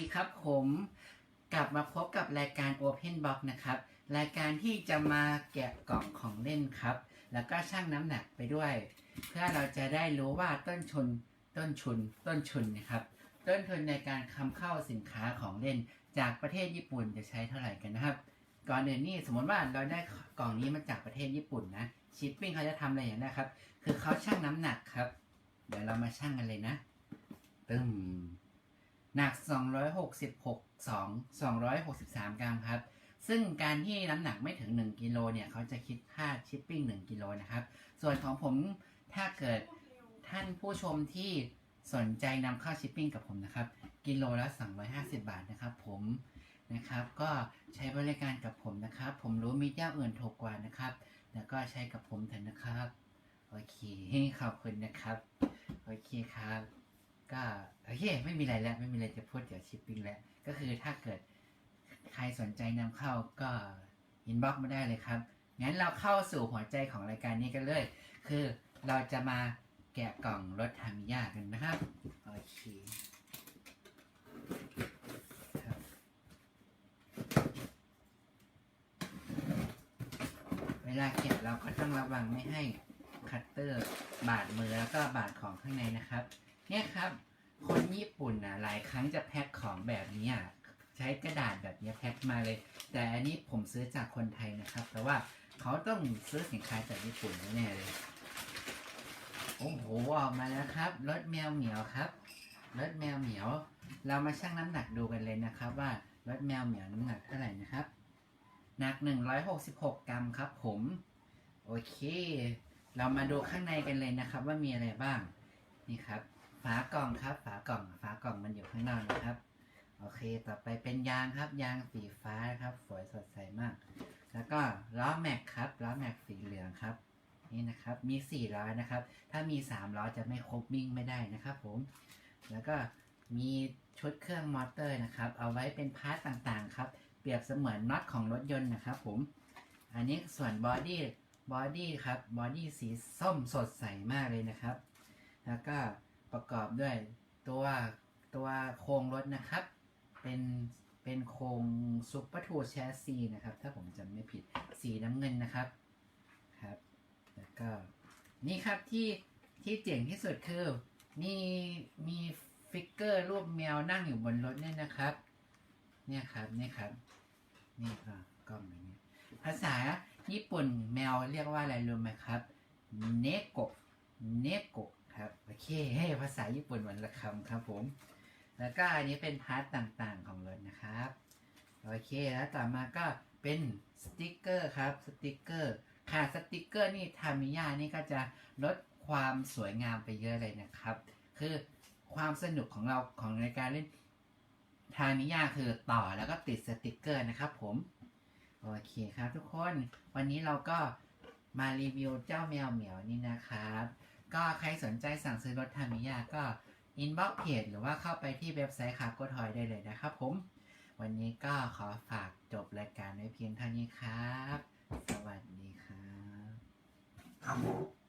ดีครับผมกลับมาพบกับรายการ Open Box นะครับ รายการที่จะมาแกะกล่องของเล่นครับ แล้วก็ชั่งน้ำหนักไปด้วย เพื่อเราจะได้รู้ว่าต้นทุนต้นทุนต้นทุนนะครับ ต้นทุนในการคำเข้าสินค้าของเล่นจากประเทศญี่ปุ่นจะใช้เท่าไหร่กันนะครับ ก่อนอื่นนี่สมมติว่าเราได้กล่องนี้มาจากประเทศญี่ปุ่นนะชิปปิ้งเขาจะทำอะไรอย่างนี้นครับ คือเขาชั่งน้ำหนักครับ เดี๋ยวเรามาชั่งกันเลยนะ ตึมหนัก 66 2 263 กรัมครับ ซึ่งการที่น้ำหนักไม่ถึง 1 กิโลเนี่ย เขาจะคิดค่าชิปปิ้ง 1 กิโลนะครับ ส่วนของผมถ้าเกิดท่านผู้ชมที่สนใจนำเข้าชิปปิ้งกับผมนะครับ กิโลละ 250 บาทนะครับผมนะครับ ก็ใช้บริการกับผมนะครับ ผมรู้มีเจ้าอื่นถูกกว่านะครับ แล้วก็ใช้กับผมเถอะนะครับ โอเคขอบคุณนะครับ โอเคครับ ก็โอเคไม่มีอะไรแล้วไม่มีอะไรจะพูดเกี่ยวชิปปิ้งแล้ว ก็คือถ้าเกิดใครสนใจนำเข้าก็อินบ็อกมาได้เลยครับงั้นเราเข้าสู่หัวใจของรายการนี้กันเลย คือเราจะมาแกะกล่องรถทามิยากันนะครับโอเคเวลาแกะเราก็ต้องระวังไม่ให้คัตเตอร์บาดมือแล้วก็บาดของข้างในนะครับ เนี่ยครับ คนญี่ปุ่นนะหลายครั้งจะแพ็คของแบบนี้อะใช้กระดาษแบบนี้แพ็คมาเลย แต่อันนี้ผมซื้อจากคนไทยนะครับ แต่ว่าเขาต้องซื้อสินค้าจากญี่ปุ่นแน่เลยโอ้โหออกมาแล้วครับรถแมวเหมียวครับรถแมวเหมียว เรามาชั่งน้ำหนักดูกันเลยนะครับ ว่ารถแมวเหมียวน้ำหนักเท่าไหร่นะครับหนัก 166 กรัมครับ ผม โอเค เรามาดูข้างในกันเลยนะครับ ว่ามีอะไรบ้าง นี่ครับ ฝากล่องครับ ฝากล่องฝากล่องมันอยู่ข้างนอกนะครับ โอเค ต่อไปเป็นยางครับ ยางสีฟ้าครับ สวยสดใสมาก แล้วก็ล้อแม็กครับล้อแม็กสีเหลืองครับ นี่นะครับ มีสี่ล้อนะครับ ถ้ามีสามล้อจะไม่ครบวิ่งไม่ได้นะครับ ผม แล้วก็มีชุดเครื่องมอเตอร์นะครับ เอาไว้เป็นพาร์ตต่างๆ ครับ เปรียบเสมือนน็อตของรถยนต์นะครับ ผม อันนี้ส่วนบอดี้บอดี้ครับบอดี้สีส้มสดใสมากเลยนะครับ แล้วก็ ประกอบด้วยตัวตัวโครงรถนะครับ เป็นเป็นโครงซูเปอร์ทูแชสซีนะครับ ถ้าผมจำไม่ผิดสีน้ำเงินนะครับครับ แล้วก็นี่ครับที่ที่เจ๋งที่สุดคือมีมีฟิกเกอร์รูปแมวนั่งอยู่บนรถเนี่ยนะครับ เนี่ยครับเนี่ยครับนี่ก็กล้องอย่างนี้ภาษาญี่ปุ่นแมวเรียกว่าอะไรรู้ไหมครับเนโกะเนโกะ ครับโอเคให้ภาษาญี่ปุ่นวันละคำครับผม แล้วก็อันนี้เป็นพาร์ตต่างๆของรถนะครับ โอเคแล้วต่อมาก็เป็นสติกเกอร์ครับสติกเกอร์ค่ะสติกเกอร์นี่ทามิยานี่ก็จะลดความสวยงามไปเยอะเลยนะครับ คือความสนุกของเราของในการเล่นทามิยาคือต่อแล้วก็ติดสติกเกอร์นะครับผม โอเคครับทุกคน วันนี้เราก็มารีวิวเจ้าแมวเหมียวนี่นะครับ ก็ใครสนใจสั่งซื้อรถทามิยาก็อินบ็อกเพจหรือว่าเข้าไปที่เว็บไซต์คาโกทอยได้เลยนะครับผม วันนี้ก็ขอฝากจบรายการไว้เพียงเท่านี้ครับ สวัสดีครับ